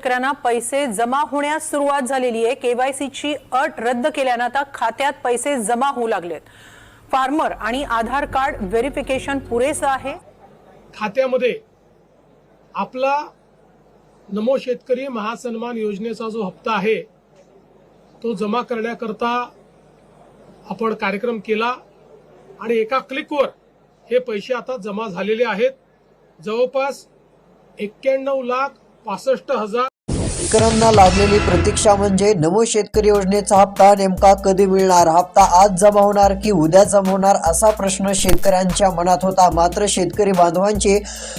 शेतकऱ्यांना पैसे जमा होण्यास सुरुवात झालेली आहे. केवायसीची अट रद्द केल्यानं आता खात्यात पैसे जमा होऊ लागलेत. फार्मर आणि आधार कार्ड व्हेरिफिकेशन पुरेसं आहे? खात्यामध्ये आपला नमो शेतकरी महासन्मान योजनेचा जो हप्ता आहे तो जमा करण्याकरता आपण कार्यक्रम केला आणि एका क्लिकवर हे पैसे आता जमा झालेले आहेत. जवळपास एक्क्याण्णव लाख पासष्ट हजार शेतकऱ्यांना लागलेली प्रतीक्षा म्हणजे नमो शेतकरी योजनेचा हप्ता नेमका कधी मिळणार? हप्ता आज जमा होणार की उद्या जमा होणार असा प्रश्न शेतकऱ्यांच्या मनात होता. मात्र शेतकरी बांधवांची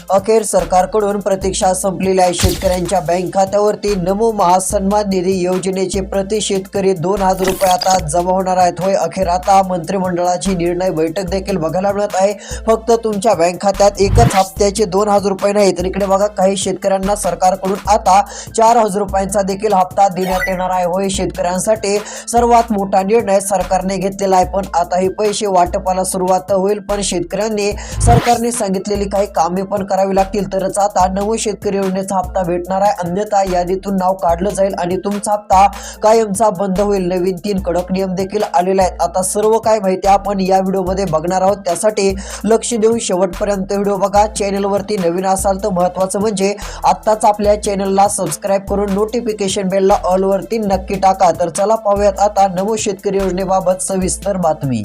अखेर सरकारकडून प्रतीक्षा संपलेली आहे. शेतकऱ्यांच्या बँक खात्यावरती नमो महासन्मान निधी योजनेचे प्रति शेतकरी दोन हजार रुपये आता जमा होणार आहेत. होय अखेर आता मंत्रिमंडळाची निर्णय बैठक देखील बघायला मिळत आहे. फक्त तुमच्या बँक खात्यात एकच हप्त्याचे दोन हजार रुपये नाही तर इकडे बघा काही शेतकऱ्यांना सरकारकडून आता चार हजार रुपयांचा देखील हप्ता देण्यात येणार आहे. होय शेतकऱ्यांसाठी सर्वात मोठा निर्णय सरकारने घेतलेला आहे. पण आता हे पैसे वाटपाला सुरुवात होईल पण शेतकऱ्यांनी सरकारने सांगितलेली काही कामे पण करावी लागतील. तरच आता नवं शेतकरी योजनेचा हप्ता भेटणार आहे. अन्यथा यादीतून नाव काढलं जाईल आणि तुमचा हप्ता कायमचा बंद होईल. नवीन तीन कडक नियम देखील आलेले आहेत. आता सर्व काय माहिती आपण या व्हिडिओमध्ये बघणार आहोत. त्यासाठी लक्ष देऊन शेवटपर्यंत व्हिडिओ बघा. चॅनलवरती नवीन असाल तर महत्त्वाचं म्हणजे आत्ताच आपल्या चॅनलला सबस्क्राईब करून नोटिफिकेशन बेलला ऑलवरती नक्की टाका. तर चला पाहूयात आता नमो शेतकरी योजनेबाबत सविस्तर बातमी.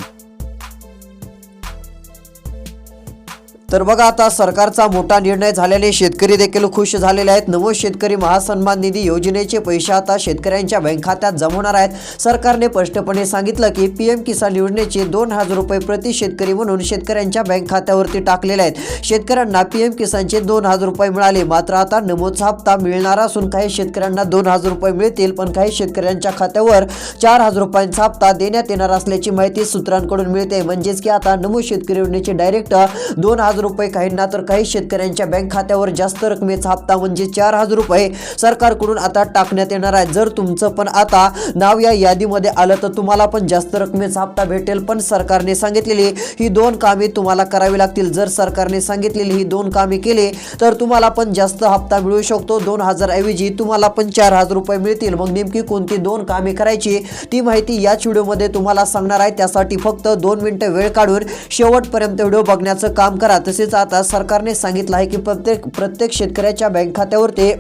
तर बघा आता सरकारचा मोठा निर्णय झाल्याने शेतकरी देखील खुश झालेले आहेत. नवो शेतकरी महासन्मान निधी योजनेचे पैसे आता शेतकऱ्यांच्या बँक खात्यात जमवणार आहेत. सरकारने स्पष्टपणे सांगितलं की पीएम किसान योजनेचे दोन हजार रुपये प्रति शेतकरी म्हणून शेतकऱ्यांच्या बँक खात्यावरती टाकलेले आहेत. शेतकऱ्यांना पीएम किसानचे दोन हजार रुपये मिळाले. मात्र आता नमोचा हप्ता मिळणार असून काही शेतकऱ्यांना दोन हजार रुपये मिळतील पण काही शेतकऱ्यांच्या खात्यावर चार हजार रुपयांचा हप्ता देण्यात येणार असल्याची माहिती सूत्रांकडून मिळते. म्हणजेच की आता नमो शेतकरी योजनेचे डायरेक्ट दोन हजार रुपये काहींना तर काही शेतकऱ्यांच्या बँक खात्यावर जास्त रकमेचा हप्ता म्हणजे चार हजार रुपये सरकारकडून आता टाकण्यात येणार आहे. जर तुमचं पण आता नाव या यादीमध्ये आलं तर तुम्हाला पण जास्त रकमेचा हप्ता भेटेल. पण सरकारने सांगितलेली ही दोन कामे तुम्हाला करावी लागतील. जर सरकारने सांगितलेली ही दोन कामे केली तर तुम्हाला पण जास्त हप्ता मिळू शकतो. दोन हजार ऐवजी तुम्हाला पण चार हजार रुपये मिळतील. मग नेमकी कोणती दोन कामे करायची ती माहिती याच व्हिडिओमध्ये तुम्हाला सांगणार आहे. त्यासाठी फक्त दोन मिनिटं वेळ काढून शेवटपर्यंत व्हिडिओ बघण्याचं काम करा. तसेच आता सरकारने सांगितलं आहे की प्रत्येक प्रत्येक शेतकऱ्याच्या बँक खात्यावरती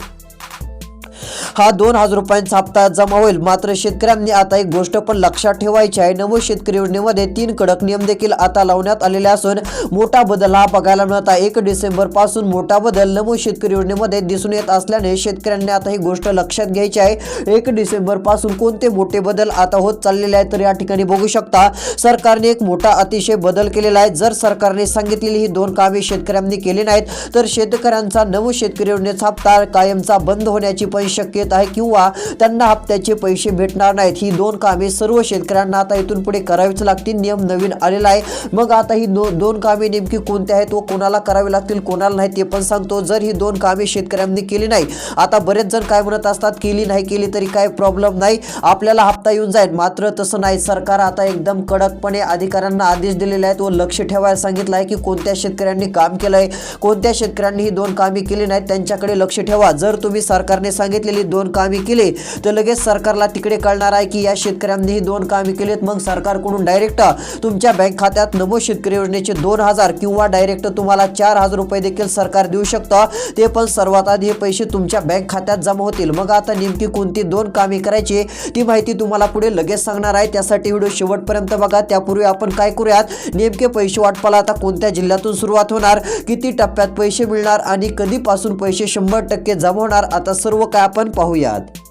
हा दोन हजार रुपयांचा हप्ता जमा होईल. मात्र शेतकऱ्यांनी आता एक गोष्ट पण लक्षात ठेवायची आहे. नमो शेतकरी योजनेमध्ये तीन कडक नियम देखील आता लावण्यात आलेले असून मोठा बदल हा बघायला मिळत आहे. एक डिसेंबरपासून मोठा बदल नमो शेतकरी योजनेमध्ये दिसून येत असल्याने शेतकऱ्यांनी आता ही गोष्ट लक्षात घ्यायची आहे. एक डिसेंबरपासून कोणते मोठे बदल आता होत चाललेले आहेत तर या ठिकाणी बघू शकता सरकारने एक मोठा अतिशय बदल केलेला आहे. जर सरकारने सांगितलेली ही दोन कामे शेतकऱ्यांनी केली नाहीत तर शेतकऱ्यांचा नमो शेतकरी योजनेचा हप्ता कायमचा बंद होण्याची पण शक्यता आहे किंवा त्यांना हप्त्याचे पैसे भेटणार नाहीत. ही दोन कामे सर्व शेतकऱ्यांना आता इथून पुढे करावीच लागतील. नियम नवीन आलेला आहे. मग आता ही दो दोन कामे नेमकी कोणती आहेत व कोणाला करावी लागतील कोणाला नाही ते पण सांगतो. जर ही दोन कामे शेतकऱ्यांनी केली नाही आता बरेच जण काय म्हणत असतात केली नाही केली तरी काय प्रॉब्लेम नाही. आपल्याला हप्ता येऊन जाईल. मात्र तसं नाही. सरकार आता एकदम कडकपणे अधिकाऱ्यांना आदेश दिलेले आहेत व लक्ष ठेवायला सांगितलं आहे की कोणत्या शेतकऱ्यांनी काम केलं आहे कोणत्या शेतकऱ्यांनी ही दोन कामे केली नाहीत त्यांच्याकडे लक्ष ठेवा. जर तुम्ही सरकारने सांगितलं सांगितलेली दोन कामे केली तर लगेच सरकारला तिकडे कळणार आहे की या शेतकऱ्यांनी ही दोन कामे केलीत. मग सरकारकडून डायरेक्ट तुमच्या बँक खात्यात नमो शेतकरी योजनेचे दोन हजार किंवा डायरेक्ट तुम्हाला चार हजार रुपये देखील सरकार देऊ शकतं. ते पण सर्वात आधी हे पैसे तुमच्या बँक खात्यात जमा होतील. मग आता नेमकी कोणती दोन कामे करायची ती माहिती तुम्हाला पुढे लगेच सांगणार आहे. त्यासाठी व्हिडिओ शेवटपर्यंत बघा. त्यापूर्वी आपण काय करूयात नेमके पैसे वाटपाला आता कोणत्या जिल्ह्यातून सुरुवात होणार किती टप्प्यात पैसे मिळणार आणि कधीपासून पैसे शंभर टक्के जमा होणार आता सर्व काय आपण पाहूयात.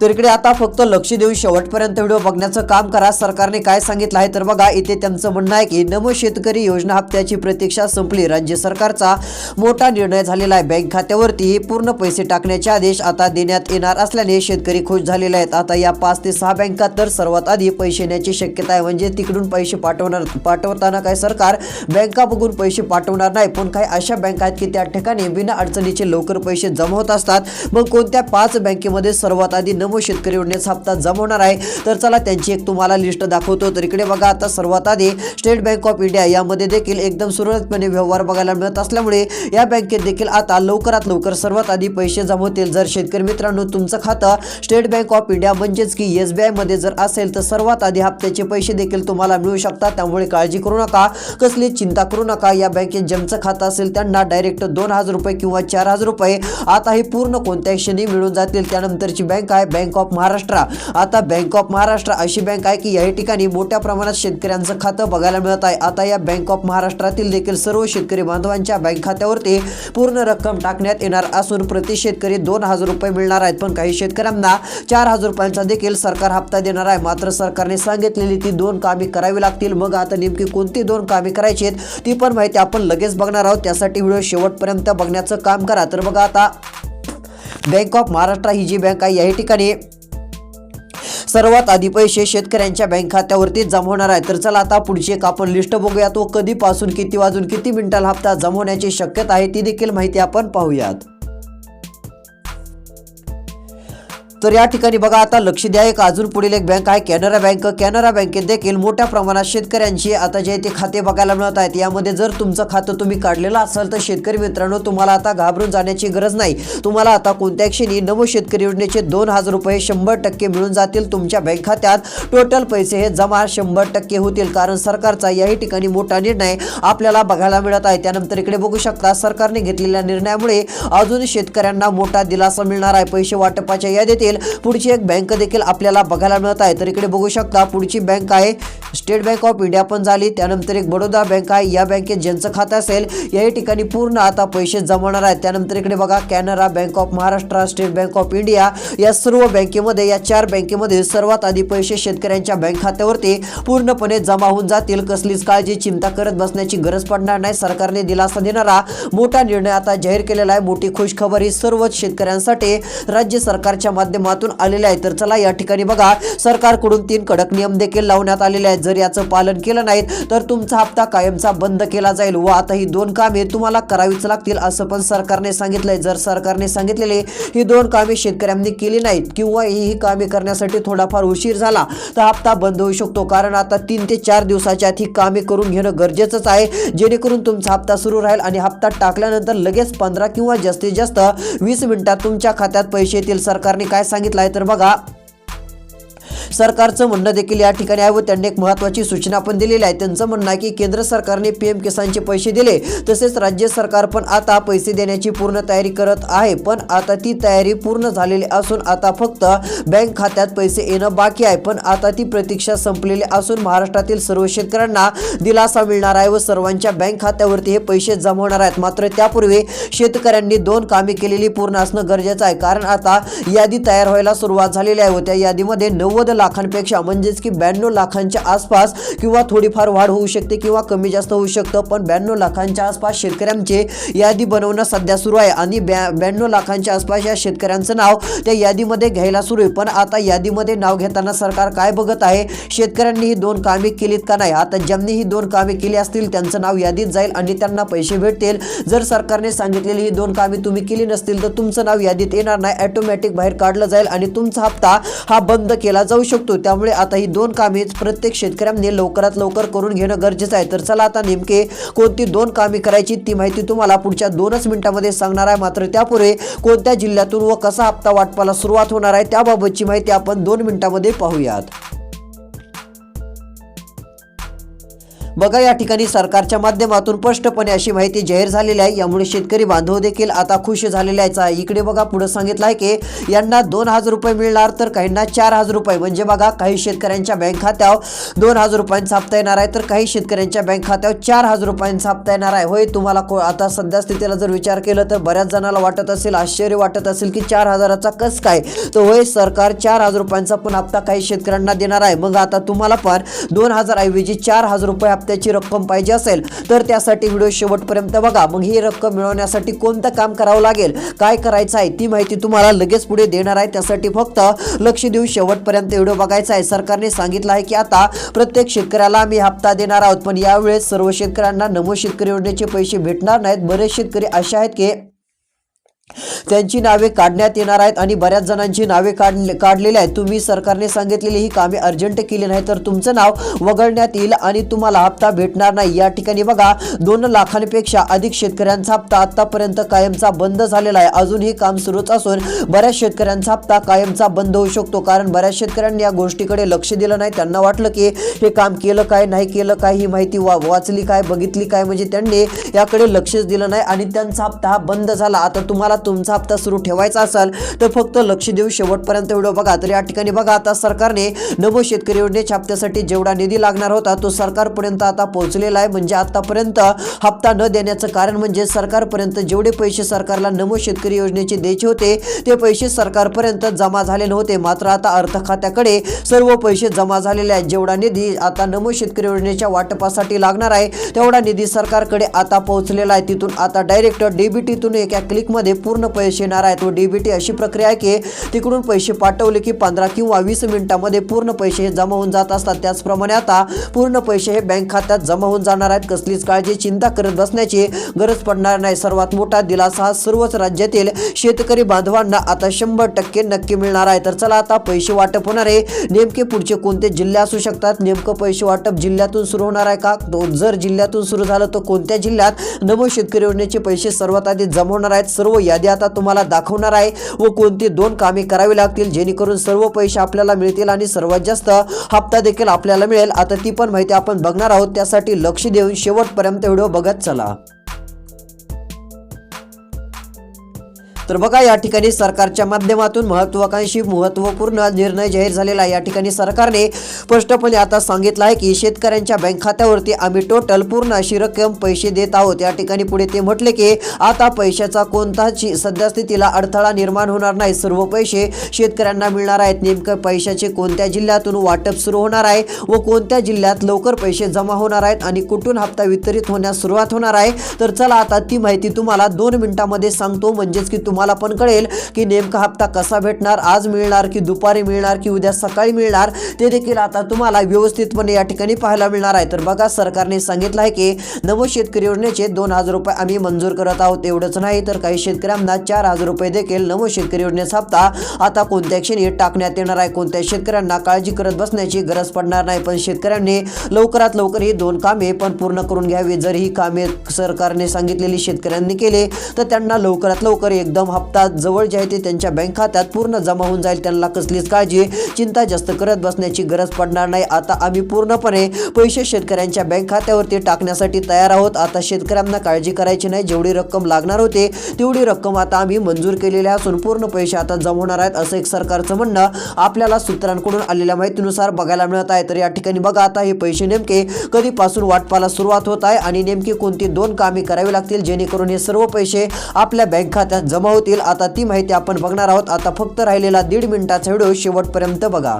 तर इकडे आता फक्त लक्ष देऊन शेवटपर्यंत व्हिडिओ बघण्याचं काम करा. सरकारने काय सांगितलं आहे तर बघा इथे त्यांचं म्हणणं आहे की नमो शेतकरी योजना हप्त्याची प्रतीक्षा संपली. राज्य सरकारचा मोठा निर्णय झालेला आहे. बँक खात्यावरती पूर्ण पैसे टाकण्याचे आदेश आता देण्यात येणार असल्याने शेतकरी खुश झालेले आहेत. आता या पाच ते सहा बँका तर सर्वात आधी पैसे येण्याची शक्यता आहे. म्हणजे तिकडून पैसे पाठवणार पाठवताना काय सरकार बँका बघून पैसे पाठवणार नाही. पण काही अशा बँका आहेत की त्या ठिकाणी बिना अडचणीचे लवकर पैसे जमा होत असतात. मग कोणत्या पाच बँकेमध्ये सर्वात आधी न नमो शेतकरी योजनेचा हप्ता जमा होणार आहे. तर चला त्यांची एक तुम्हाला लिस्ट दाखवतो. तर इकडे बघा आता सर्वात आधी स्टेट बँक ऑफ इंडिया यामध्ये देखील एकदम सुरळीतपणे व्यवहार बघायला मिळत असल्यामुळे या बँकेत देखील आता लवकरात लवकर सर्वात आधी पैसे जमा होतील जर शेतकरी मित्रांनो तुमचं खातं स्टेट बँक ऑफ इंडिया म्हणजेच की एस बी आयमध्ये जर असेल तर सर्वात आधी हप्त्याचे पैसे देखील तुम्हाला मिळू शकतात. त्यामुळे काळजी करू नका. कसली चिंता करू नका. या बँकेत ज्यांचं खातं असेल त्यांना डायरेक्ट दोन हजार रुपये किंवा चार हजार रुपये आता हे पूर्ण कोणत्याही क्षणी मिळून जातील. त्यानंतरची बँक आहे बँक ऑफ महाराष्ट्र आता बँक ऑफ महाराष्ट्र अशी बँक आहे की या ठिकाणी मोठ्या प्रमाणात शेतकऱ्यांचं खातं बघायला मिळत आहे. आता या बँक ऑफ महाराष्ट्रातील देखील सर्व शेतकरी बांधवांच्या बँक खात्यावरती पूर्ण रक्कम टाकण्यात येणार असून प्रति शेतकरी दोन हजार रुपये मिळणार आहेत. पण काही शेतकऱ्यांना चार हजार रुपयांचा देखील सरकार हप्ता देणार आहे. मात्र सरकारने सांगितलेली ती दोन कामे करावी लागतील. मग आता नेमकी कोणती दोन कामे करायची आहेत ती पण माहिती आपण लगेच बघणार आहोत. त्यासाठी व्हिडिओ शेवटपर्यंत बघण्याचं काम करा. तर बघा आता बँक ऑफ महाराष्ट्र ही जी बँक आहे या ठिकाणी सर्वात आधी पैसे शेतकऱ्यांच्या बँक खात्यावरती जमा होणार आहे. तर चला आता पुढची एक आपण लिस्ट बघूया. तो कधीपासून किती वाजून किती मिनिटाला हप्ता जमा होण्याची शक्यता आहे ती देखील माहिती आपण पाहूयात. तर या ठिकाणी बघा आता लक्ष द्या एक अजून पुढील एक बँक आहे कॅनरा बँक कॅनरा बँकेत देखील मोठ्या प्रमाणात शेतकऱ्यांची आता जे ते खाते बघायला मिळत आहेत. यामध्ये जर तुमचं खातं तुम्ही काढलेलं असाल तर शेतकरी मित्रांनो तुम्हाला आता घाबरून जाण्याची गरज नाही. तुम्हाला आता कोणत्या क्षणी नमो शेतकरी योजनेचे दोन हजार रुपये शंभर टक्के मिळून जातील तुमच्या बँक खात्यात. टोटल पैसे हे जमा शंभर टक्के होतील कारण सरकारचा याही ठिकाणी मोठा निर्णय आपल्याला बघायला मिळत आहे. त्यानंतर इकडे बघू शकता सरकारने घेतलेल्या निर्णयामुळे अजून शेतकऱ्यांना मोठा दिलासा मिळणार आहे. पैसे वाटपाच्या यादीतील पुढची एक बँक देखील आपल्याला बघायला मिळत आहे. तर इकडे बघू शकता पुढची बँक आहे स्टेट बँक ऑफ इंडिया पण झाली. त्यानंतर एक बडोदा बँक आहे. या बँकेत ज्यांचं खातं असेल याही ठिकाणी पूर्ण आता पैसे जमवणार आहेत. त्यानंतर इकडे बघा Canara bank of Maharashtra state bank of India या सर्व बँकेमध्ये या चार बँकेमध्ये सर्वात आधी पैसे शेतकऱ्यांच्या बँक खात्यावरती पूर्णपणे जमा होऊन जातील. कसलीच काळजी चिंता करत बसण्याची गरज पडणार नाही. सरकारने दिलासा देणारा मोठा निर्णय आता जाहीर केलेला आहे. मोठी खुशखबर ही सर्वच शेतकऱ्यांसाठी राज्य सरकारच्या माध्यमातून माध्यमातून आलेले आहे तर चला या ठिकाणी बघा सरकारकडून तीन कडक नियम देखील लावण्यात आलेले आहेत. जर याचं पालन केलं नाही तर तुमचा हप्ता कायमचा बंद केला जाईल व आता ही दोन कामे तुम्हाला करावीच लागतील असं पण सरकारने सांगितलंय. जर सरकारने सांगितलेले ही दोन कामे शेतकऱ्यांनी केली नाहीत किंवा ही ही कामे करण्यासाठी थोडाफार उशीर झाला तर हप्ता बंद होऊ शकतो. कारण आता तीन ते चार दिवसाच्या आत ही कामे करून घेणं गरजेचंच आहे. जेणेकरून तुमचा हप्ता सुरू राहील आणि हप्ता टाकल्यानंतर लगेच पंधरा किंवा जास्तीत जास्त वीस मिनिटात तुमच्या खात्यात पैसे येतील. सरकारने काय सांगितलं आहे तर बघा सरकारचं म्हणणं देखील या ठिकाणी आहे व त्यांनी एक महत्त्वाची सूचना पण दिलेली आहे. त्यांचं म्हणणं आहे की केंद्र सरकारने पीएम किसानचे पैसे दिले तसेच राज्य सरकार पण आता पैसे देण्याची पूर्ण तयारी करत आहे. पण आता ती तयारी पूर्ण झालेली असून आता फक्त बँक खात्यात पैसे येणं बाकी आहे. पण आता ती प्रतीक्षा संपलेली असून महाराष्ट्रातील सर्व शेतकऱ्यांना दिलासा मिळणार आहे व सर्वांच्या बँक खात्यावरती हे पैसे जमा होणार आहेत. मात्र त्यापूर्वी शेतकऱ्यांनी दोन कामे केलेली पूर्ण असणं गरजेचं आहे. कारण आता यादी तयार व्हायला सुरुवात झालेली आहे व त्या यादीमध्ये नव्वद लाखांपेक्षा म्हणजेच की ब्याण्णव लाखांच्या आसपास किंवा थोडीफार वाढ होऊ शकते किंवा कमी जास्त होऊ शकतं. पण ब्याण्णव लाखांच्या आसपास शेतकऱ्यांचे यादी बनवणं सध्या सुरू आहे आणि ब्या ब्याण्णव लाखांच्या आसपास या शेतकऱ्यांचं नाव त्या यादीमध्ये घ्यायला सुरू आहे. पण आता यादीमध्ये नाव घेताना सरकार काय बघत आहे? शेतकऱ्यांनी ही दोन कामे केलीत का नाही? आता ज्यांनी ही दोन कामे केली असतील त्यांचं नाव यादीत जाईल आणि त्यांना पैसे भेटतील. जर सरकारने सांगितलेली ही दोन कामे तुम्ही केली नसतील तर तुमचं नाव यादीत येणार नाही. ऑटोमॅटिक बाहेर काढलं जाईल आणि तुमचा हप्ता हा बंद केला जाऊ शकतो. त्यामुळे आता ही दोन कामे प्रत्येक शेतकऱ्यांनी लवकरात लवकर करून घेणं गरजेचं आहे. तर चला आता नेमके कोणती दोन कामे करायची ती माहिती तुम्हाला पुढच्या दोनच मिनिटांमध्ये सांगणार आहे. मात्र त्यापुढे कोणत्या जिल्ह्यातून व कसा हप्ता वाटपाला सुरुवात होणार आहे त्याबाबतची माहिती आपण दोन मिनिटांमध्ये पाहूयात. बघा या ठिकाणी सरकारच्या माध्यमातून स्पष्टपणे अशी माहिती जाहीर झालेली आहे. यामुळे शेतकरी बांधव देखील आता खुश झालेले आहेत. इकडे बघा पुढे सांगितलं आहे की यांना दोन हजार रुपये मिळणार तर काहींना चार हजार रुपये. म्हणजे बघा काही शेतकऱ्यांच्या बँक खात्यावर दोन हजार रुपयांचा हप्ता येणार आहे तर काही शेतकऱ्यांच्या बँक खात्यावर चार हजार रुपयांचा हप्ता येणार आहे. होय तुम्हाला को आता सध्या स्थितीला जर विचार केला तर बऱ्याच जणाला वाटत असेल आश्चर्य वाटत असेल की चार हजाराचा कस काय? तर होय सरकार चार हजार रुपयांचा पण हप्ता काही शेतकऱ्यांना देणार आहे. मग आता तुम्हाला पण दोन हजार ऐवजी चार हजार रुपये हप्त्याची रक्कम पाहिजे असेल तर त्यासाठी व्हिडिओ शेवटपर्यंत बघा. मग ही रक्कम मिळवण्यासाठी कोणतं काम करावं लागेल? काय करायचं आहे? ती माहिती तुम्हाला लगेच पुढे देणार आहे. त्यासाठी फक्त लक्ष देऊन शेवटपर्यंत व्हिडिओ बघायचा आहे. सरकारने सांगितलं आहे की आता प्रत्येक शेतकऱ्याला आम्ही हप्ता देणार आहोत पण यावेळेस सर्व शेतकऱ्यांना नमो शेतकरी योजनेचे पैसे भेटणार नाहीत. बरेच शेतकरी असे आहेत की त्यांची नावे काढण्यात येणार आहेत आणि बऱ्याच जणांची नावे काढले काढलेली आहेत. तुम्ही सरकारने सांगितलेली ही कामे अर्जंट केली नाही तर तुमचं नाव वगळण्यात येईल आणि तुम्हाला हप्ता भेटणार नाही. या ठिकाणी बघा दोन लाखांपेक्षा अधिक शेतकऱ्यांचा हप्ता आतापर्यंत कायमचा बंद झालेला आहे. अजून हे काम सुरूच असून बऱ्याच शेतकऱ्यांचा हप्ता कायमचा बंद होऊ शकतो कारण बऱ्याच शेतकऱ्यांनी या गोष्टीकडे लक्ष दिलं नाही. त्यांना वाटलं की हे काम केलं काय नाही केलं काय ही माहिती वा वाचली काय बघितली काय म्हणजे त्यांनी याकडे लक्षच दिलं नाही आणि त्यांचा हप्ता हा बंद झाला. आता तुम्हाला तुमचा हप्ता सुरू ठेवायचा असेल तर फक्त लक्ष देऊ शेवटपर्यंत व्हिडिओ बघा. तर या ठिकाणी बघा आता सरकारने नमो शेतकरी योजनेच्या हप्त्यासाठी जेवढा निधी लागणार होता तो सरकारपर्यंत आता पोहोचलेला आहे. म्हणजे आतापर्यंत हप्ता न देण्याचं कारण म्हणजे सरकारपर्यंत जेवढे पैसे सरकारला नमो शेतकरी योजनेचे द्यायचे होते ते पैसे सरकारपर्यंत जमा झाले नव्हते. मात्र आता अर्थ खात्याकडे सर्व पैसे जमा झालेले आहेत. जेवढा निधी आता नमो शेतकरी योजनेच्या वाटपासाठी लागणार आहे तेवढा निधी सरकारकडे आता पोहोचलेला आहे. तिथून आता डायरेक्ट डीबीटीतून एका क्लिकमध्ये पूर्ण पैसे येणार आहेत व डीबीटी अशी प्रक्रिया आहे की तिकडून पैसे पाठवले की पंधरा किंवा वीस मिनिटामध्ये पूर्ण पैसे हे जमा होऊन जात असतात. त्याचप्रमाणे आता पूर्ण पैसे हे बँक खात्यात जमा होऊन जाणार आहेत. कसलीच काळजी चिंता करत बसण्याची गरज पडणार नाही. सर्वात मोठा दिलासा हा सर्वच राज्यातील शेतकरी बांधवांना आता शंभर टक्के नक्की मिळणार आहे. तर चला आता पैसे वाटप होणार आहे. नेमके पुढचे कोणते जिल्हे असू शकतात? नेमकं पैसे वाटप जिल्ह्यातून सुरू होणार आहे का? तो जर जिल्ह्यातून सुरू झालं तर कोणत्या जिल्ह्यात नमो शेतकरी योजनेचे पैसे सर्वात आधी जमा होणार आहेत? सर्व या यादी आता तुम्हाला दाखवणार आहे व कोणती दोन कामे करावी लागतील जेणेकरून सर्व पैसे आपल्याला मिळतील आणि सर्वात जास्त हप्ता देखील आपल्याला मिळेल. आता ती पण माहिती आपण बघणार आहोत त्यासाठी लक्ष देऊन शेवटपर्यंत व्हिडिओ बघत चला. तर बघा या ठिकाणी सरकारच्या माध्यमातून महत्वाकांक्षी महत्त्वपूर्ण निर्णय जाहीर झालेला या ठिकाणी सरकारने स्पष्टपणे आता सांगितलं आहे की शेतकऱ्यांच्या बँक खात्यावरती आम्ही टोटल पूर्ण अशी रक्कम पैसे देत आहोत. या ठिकाणी पुढे ते म्हटले की आता पैशाचा कोणताच सद्यस्थितीला अडथळा निर्माण होणार नाही. सर्व पैसे शेतकऱ्यांना मिळणार आहेत. नेमकं पैशाचे कोणत्या जिल्ह्यातून वाटप सुरू होणार आहे व कोणत्या जिल्ह्यात लवकर पैसे जमा होणार आहेत आणि कुठून हप्ता वितरित होण्यास सुरुवात होणार आहे? तर चला आता ती माहिती तुम्हाला दोन मिनिटांमध्ये सांगतो. म्हणजेच की तुम्हाला पण कळेल की नेमका हप्ता कसा भेटणार आज मिळणार की दुपारी मिळणार की उद्या सकाळी मिळणार ते देखील आता तुम्हाला व्यवस्थितपणे या ठिकाणी पाहायला मिळणार आहे. तर बघा सरकारने सांगितलं आहे की नमो शेतकरी योजनेचे दोन हजार रुपये आम्ही मंजूर करत आहोत. एवढंच नाही तर काही शेतकऱ्यांना चार हजार रुपये देखील नमो शेतकरी योजनेचा हप्ता आता कोणत्या क्षणी टाकण्यात येणार आहे? कोणत्या शेतकऱ्यांना काळजी करत बसण्याची गरज पडणार नाही? पण शेतकऱ्यांनी लवकरात लवकर ही दोन कामे पण पूर्ण करून घ्यावी. जर ही कामे सरकारने सांगितलेली शेतकऱ्यांनी केले तर त्यांना लवकरात लवकर एकदम हप्ता जवळ जे आहे ते त्यांच्या बँक खात्यात पूर्ण जमा होऊन जाईल. त्यांना कसलीच काळजी चिंता जास्त करत बसण्याची गरज पडणार नाही. आता आम्ही पूर्णपणे पैसे शेतकऱ्यांच्या बँक खात्यावरती टाकण्यासाठी तयार आहोत. आता शेतकऱ्यांना काळजी करायची नाही. जेवढी रक्कम लागणार होते तेवढी रक्कम आता आम्ही मंजूर केलेली असून पूर्ण पैसे आता जमा होणार आहेत असं एक सरकारचं म्हणणं आपल्याला सूत्रांकडून आलेल्या माहितीनुसार बघायला मिळत आहे. तर या ठिकाणी बघा आता हे पैसे नेमके कधीपासून वाटपाला सुरुवात होत आहे आणि नेमकी कोणती दोन कामे करावी लागतील जेणेकरून हे सर्व पैसे आपल्या बँक खात्यात जमा होतील. आता ती माहिती आपण बघणार आहोत. आता फक्त राहिलेला दीड मिनिटाचा व्हिडिओ शेवटपर्यंत बघा.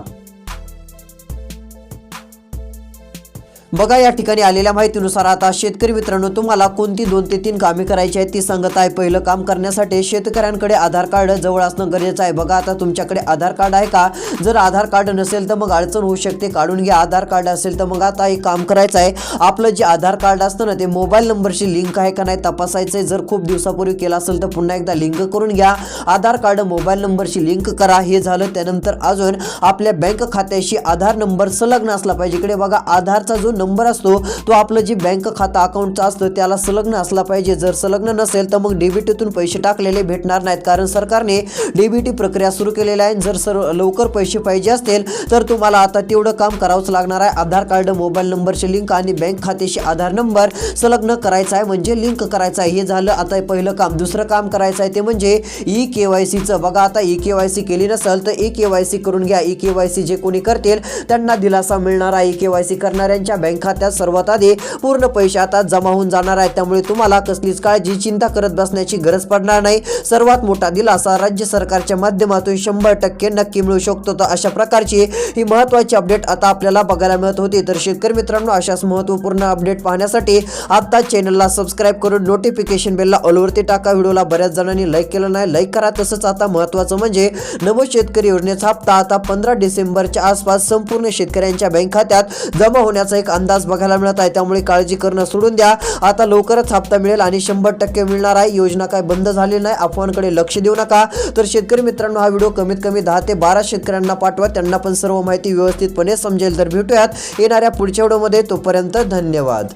बघा या ठिकाणी आलेल्या माहितीनुसार आता शेतकरी मित्रांनो तुम्हाला कोणती दोन ते तीन कामे करायची आहेत ती सांगत आहे. पहिलं काम करण्यासाठी शेतकऱ्यांकडे आधार कार्ड जवळ असणं गरजेचं आहे. बघा आता तुमच्याकडे आधार कार्ड आहे का? जर आधार कार्ड नसेल तर मग अडचण होऊ शकते. काढून घ्या. आधार कार्ड असेल तर मग आता एक काम करायचं आहे. आपलं जे आधार कार्ड असतं ना ते मोबाईल नंबरशी लिंक आहे का नाही तपासायचं आहे. जर खूप दिवसापूर्वी केलं असेल तर पुन्हा एकदा लिंक करून घ्या. आधार कार्ड मोबाईल नंबरशी लिंक करा. हे झालं. त्यानंतर अजून आपल्या बँक खात्याशी आधार नंबर संलग्न असला पाहिजे. इकडे बघा आधारचा जो नंबर असतो तो आपलं जे बँक खातं अकाउंटचं असतं त्याला संलग्न असला पाहिजे. जर संलग्न नसेल तर मग डेबिटीतून पैसे टाकलेले भेटणार नाहीत. कारण सरकारने डेबिटी प्रक्रिया सुरू केलेली आहे. जर सर लवकर पैसे पाहिजे असतील तर तुम्हाला आता तेवढं काम करावंच लागणार आहे. आधार कार्ड मोबाईल नंबरची लिंक आणि बँक खात्याशी आधार नंबर संलग्न करायचा आहे. म्हणजे लिंक करायचं आहे. हे झालं आता पहिलं काम. दुसरं काम करायचं आहे ते म्हणजे ई के वाय सीचं बघा आता ई के वाय सी केली नसेल तर ई के वाय सी करून घ्या. ई के वाय सी जे कोणी करतील त्यांना दिलासा मिळणार आहे. ई के वाय सी करणाऱ्यांच्या बँक खात्यात सर्वात आधी पूर्ण पैसे आता जमा होऊन जाणार आहेत. त्यामुळे तुम्हाला कसलीच काळजी चिंता करत बसण्याची गरज पडणार नाही. सर्वात मोठा दिलासा राज्य सरकारच्या माध्यमातून शंभर टक्के नक्की मिळू शकतो. तर अशा प्रकारची ही महत्त्वाची अपडेट आता आपल्याला बघायला मिळत होती. तर शेतकरी मित्रांनो अशाच महत्त्वपूर्ण अपडेट पाहण्यासाठी आता चॅनलला सबस्क्राईब करून नोटिफिकेशन बेलला ऑलवरती टाका. व्हिडिओला बऱ्याच जणांनी लाईक केलं नाही लाईक करा. तसंच आता महत्त्वाचं म्हणजे नमो शेतकरी योजनेचा हप्ता आता पंधरा डिसेंबरच्या आसपास संपूर्ण शेतकऱ्यांच्या बँक खात्यात जमा होण्याचा एक अंदाज बघायला मिळत आहे. त्यामुळे काळजी करणं सोडून द्या. आता लवकरच हप्ता मिळेल आणि शंभर टक्के मिळणार आहे. योजना काय बंद झाली नाही. अफवांकडे लक्ष देऊ नका. तर शेतकरी मित्रांनो हा व्हिडिओ कमीत कमी दहा ते बारा शेतकऱ्यांना पाठवा. त्यांना पण सर्व माहिती व्यवस्थितपणे समजेल. तर भेटूयात येणाऱ्या पुढच्या व्हिडिओमध्ये. तोपर्यंत धन्यवाद.